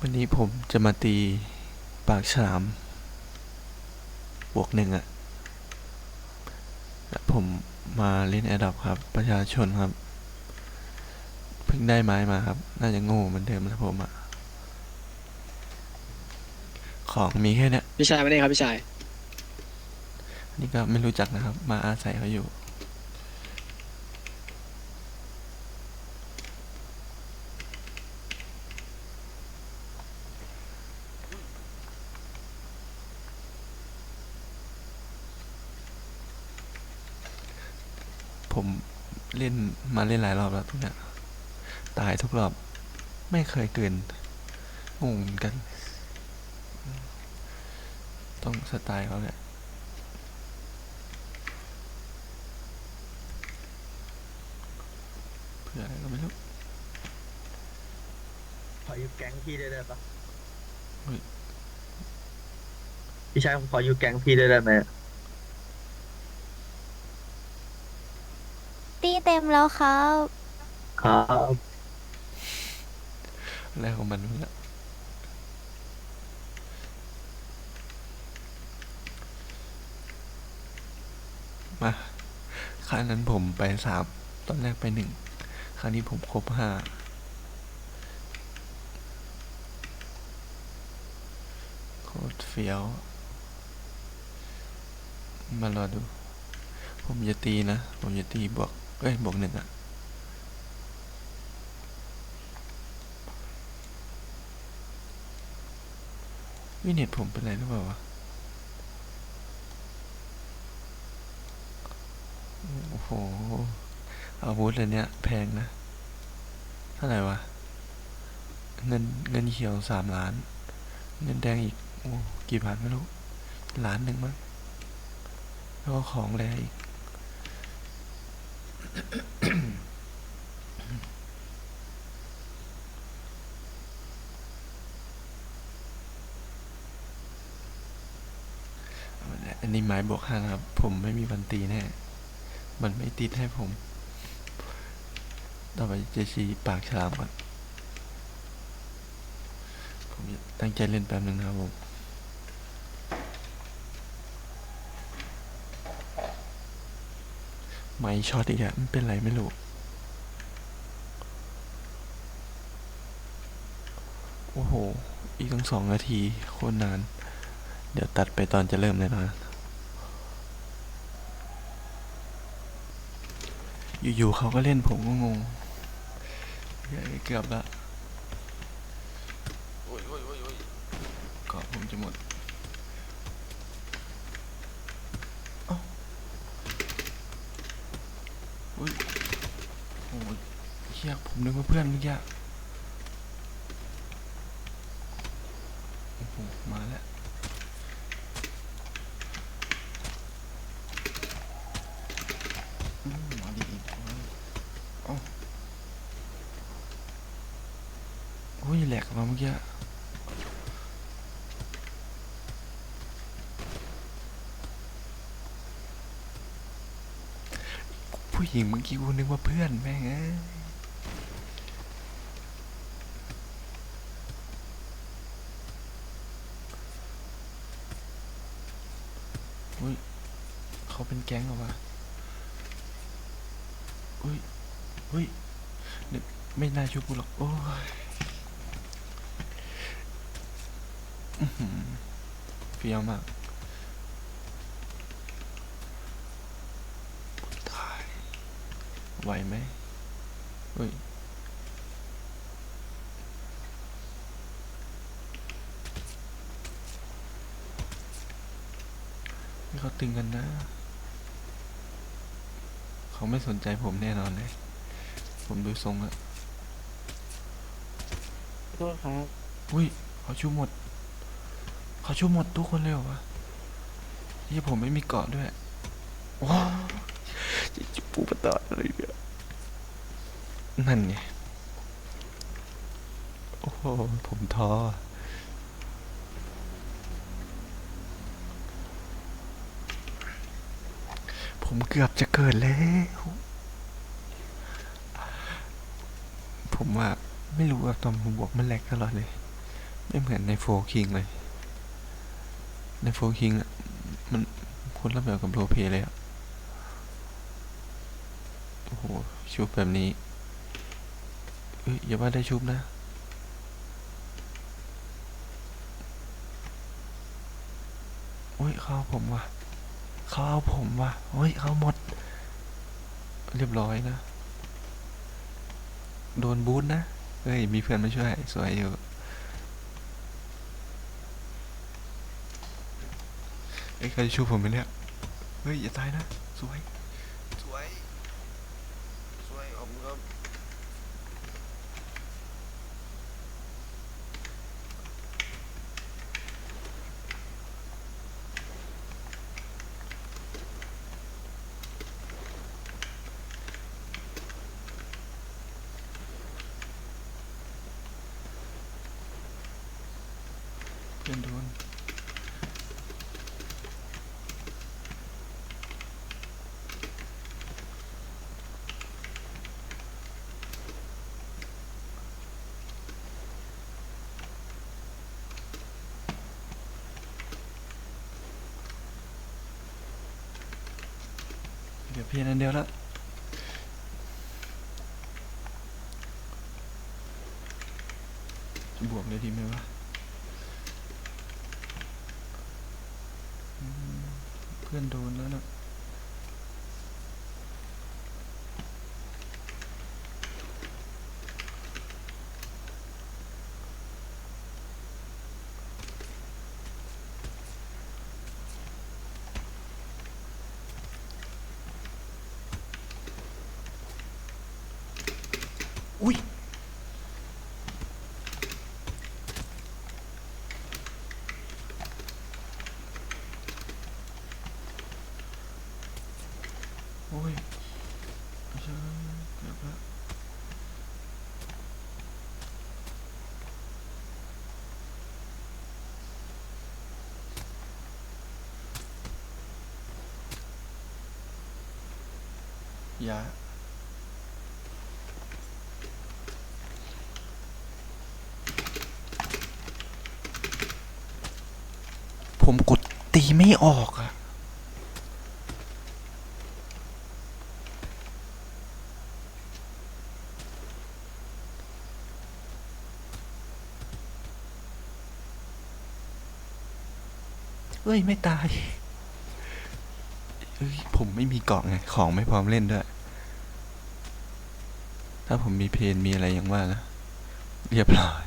วันนี้ผมจะมาตีปากฉลาม บวกหนึ่งอะและผมมาเล่นแอดดอครับ ประชาชนครับ เพิ่งได้ไม้มาครับ น่าจะโง่เหมือนเดิมนะผมอะของมีแค่เนี้ยพี่ชายมาได้ครับพี่ชายอันนี่ก็ไม่รู้จักนะครับ มาอาศัยเขาอยู่ ผมเล่นมาเล่นหลายรอบแล้วทุกเนี่ยตายทุกรอบ ไม่เคยเกินงงเหมือนกัน ต้องสไตล์เขาแหละเพื่ออะไรก็ไม่รู้ขออยู่แก๊งพี่ได้ได้ปะเฮ้ยพี่ชายผมขออยู่แก๊งพี่ได้ได้ไหม ตีเต็มแล้วครับ ครับอะไรของมันวะเนี่ยมาครั้งนั้นผมไปสามตอนแรกไปหนึ่งครั้งนี้ผมครบห้าโคตรเฟี้ยว มารอดู ผมจะตีนะ ผมจะตีบวก เอ้ยบวกหนึ่งอะวิเน็ตผมเป็นไรหรือเปล่าวะโอ้โห อาวุธเลยเนี่ย แพงนะ เท่าไหร่วะ เงินเงินเขียวสามล้าน เงินแดงอีก โอ้ กี่บาทไม่รู้ ล้านหนึ่งมั้งแล้วก็ของแรอีก อันนี้ไม้บวกห้านะครับ ผมไม่มีบันตีแน่ มันไม่ติดให้ผม ต่อไปจะชี้ปากฉลามก่อน ผมจะตั้งใจเล่นแป๊บนึงนะครับผม ไม่ช็อตอีกอะมันเป็นไรไม่รู้ โอ้โห อีกตั้งสองนาที โคตรนาน เดี๋ยวตัดไปตอนจะเริ่มเลยนะอยู่ๆเขาก็เล่นผมก็งง เกือบละโอ้ยโอ้ยโอ้ยโอ้ยเกาะผมจะหมดเอ้าโอ้ยโอ้ยเฮียผมนึกว่าเพื่อนเมื่อกี้โอ้โหมาแล้วมาดีอีกโอ้ยแหลกมาเมื่อกี้ิงเมื่อกี้กูนึกว่าเพื่อนแม่งเอ้ยอุ้ยเขาเป็นแก๊งเหรอวะอุ้ยอุ้ยนึกไม่น่าชุบกูหรอก โอ้ยเฟี้ยวมากตาย ไหวไหมอุ้ยนี่เขาตึงกันนะ เขาไม่สนใจผมแน่นอนเลย ผมดูทรงอะโทษครับ อุ้ย เขาชูหมด เขาชูหมดทุกคนเลยเหรอวะที่ผมไม่มีเกาะด้วยว้าวจะปูประตอดอะไรเนี่ย นั่นไง โอ้โห ผมท้อผมเกือบจะเกิดแล้ว ผมว่าไม่รู้ว่าตอนผมบวกมันแหลกตลอดเลย ไม่เหมือนในโฟคิงเลย ในโฟคิงอะมันคนละแบบกับโรเพเลยอะโอ้โห ชุบแบบนี้ อ้ยอย่าว่าได้ชุบนะโอ้ยเขาเอาผมว่ะเขาเอาผมว่ะโอ้ยเขาหมด เรียบร้อยนะ โดนบูทนะเฮ้ย มีเพื่อนมาช่วย สวยอยู่เอ้ยใครจะชูผมไปเนี่ย เฮ้ย อย่าตายนะ สวย สวย สวยขอบคุณครับ เพื่อนโดน เดี๋ยวเพียงอันเดียวแล้วจะบวกเลยดีไหมวะเพื่อนโดนแล้วนะ อุ้ยโอ้ยไม่ใช่เกือบละอย่า ผมกดตีไม่ออกอะเอ้ย ไม่ตาย เอ้ย ผมไม่มีเกาะไง ของไม่พร้อมเล่นด้วย ถ้าผมมีเพนมีอะไรอย่างว่านะ เรียบร้อย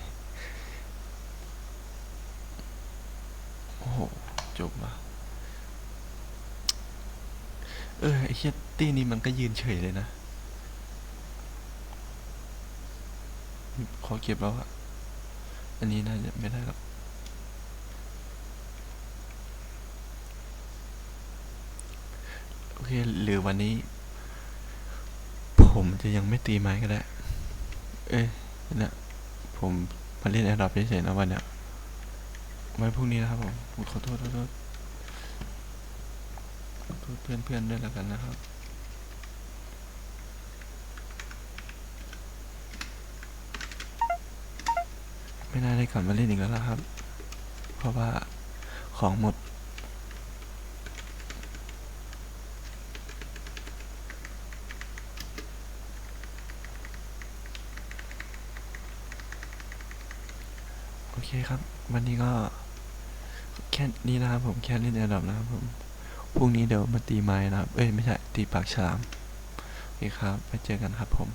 โอ้โห จบว่ะเออไอ้เฮียตี้นี่มันก็ยืนเฉยเลยนะ ขอเก็บแล้วอะอันนี้น่าจะไม่ได้หรอกโอเคหรือวันนี้ ผมจะยังไม่ตีไม้ก็ได้ เอ้ยนี่ยผมมาเล่นแอร์ดรอปเฉยๆนะวันเนี้ย ไว้พรุ่งนี้นะครับผมผมขอโทษขอโทษขอโทษเพื่อนๆด้วยแล้วกันนะครับ ไม่น่าได้กลับมาเล่นอีกแล้วครับ เพราะว่าของหมดโอเคครับ วันนี้ก็ แค่นี้นะครับผมแค่เล่นแอร์ดรอปนะครับผมพรุ่งนี้เดี๋ยวมาตีไม้นะครับ เอ้ยไม่ใช่ตีปากฉลามโอเคครับไปเจอกันครับผม